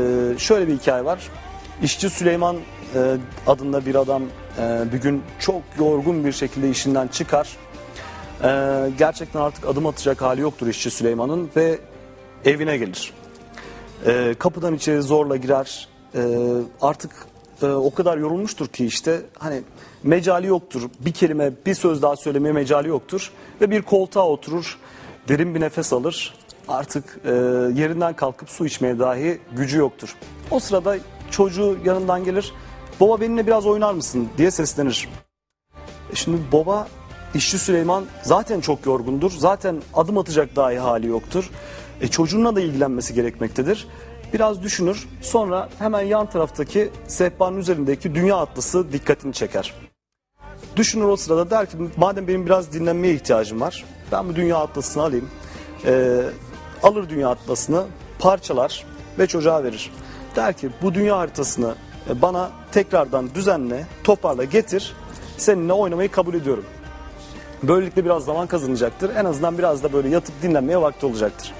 Ee, şöyle bir hikaye var. İşçi Süleyman e, adında bir adam e, bir gün çok yorgun bir şekilde işinden çıkar. E, gerçekten artık adım atacak hali yoktur işçi Süleyman'ın ve evine gelir. E, kapıdan içeri zorla girer. Artık o kadar yorulmuştur ki işte hani mecali yoktur. Bir kelime, bir söz daha söylemeye mecali yoktur. Ve bir koltuğa oturur, derin bir nefes alır. Artık e, yerinden kalkıp su içmeye dahi gücü yoktur. O sırada çocuğu yanından gelir. Baba benimle biraz oynar mısın diye seslenir. E Şimdi baba işçi Süleyman zaten çok yorgundur. Zaten adım atacak dahi hali yoktur. E çocuğunla da ilgilenmesi gerekmektedir. Biraz düşünür. Sonra hemen yan taraftaki sehpanın üzerindeki dünya atlısı dikkatini çeker. Düşünür o sırada der ki madem benim biraz dinlenmeye ihtiyacım var. Ben bu dünya atlasını alayım. E, alır dünya atlasını parçalar ve çocuğa verir. Der ki bu dünya haritasını e, bana tekrardan düzenle, toparla, getir. Seninle oynamayı kabul ediyorum. Böylelikle biraz zaman kazanacaktır. En azından biraz da böyle yatıp dinlenmeye vakti olacaktır.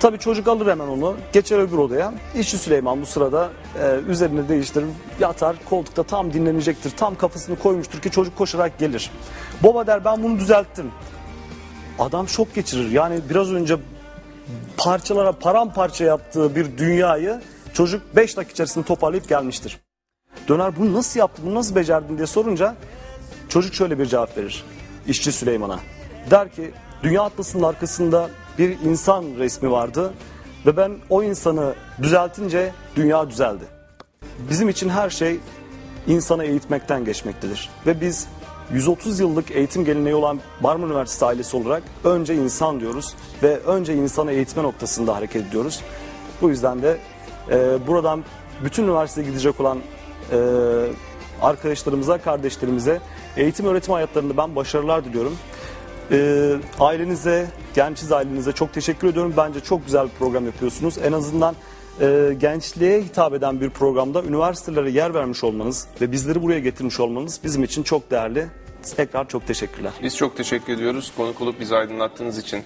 Tabii çocuk alır hemen onu, geçer öbür odaya. İşçi Süleyman bu sırada e, üzerine değiştirir, yatar, koltukta tam dinlenecektir. Tam kafasını koymuştur ki çocuk koşarak gelir. Baba der ben bunu düzelttim. Adam şok geçirir. Yani biraz önce parçalara paramparça yaptığı bir dünyayı çocuk 5 dakika içerisinde toparlayıp gelmiştir. Döner bunu nasıl yaptın, bunu nasıl becerdin diye sorunca çocuk şöyle bir cevap verir işçi Süleyman'a. Der ki dünya atlasının arkasında bir insan resmi vardı ve ben o insanı düzeltince dünya düzeldi. Bizim için her şey insanı eğitmekten geçmektedir. Ve biz 130 yıllık eğitim geleneği olan Marmara Üniversitesi ailesi olarak önce insan diyoruz ve önce insanı eğitme noktasında hareket ediyoruz. Bu yüzden de e, buradan bütün üniversiteye gidecek olan e, arkadaşlarımıza, kardeşlerimize eğitim öğretim hayatlarında ben başarılar diliyorum. E, ailenize, gençiz ailenize çok teşekkür ediyorum. Bence çok güzel bir program yapıyorsunuz. En azından e, gençliğe hitap eden bir programda üniversitelere yer vermiş olmanız ve bizleri buraya getirmiş olmanız bizim için çok değerli. Tekrar çok teşekkürler. Biz çok teşekkür ediyoruz konuk olup bizi aydınlattığınız için.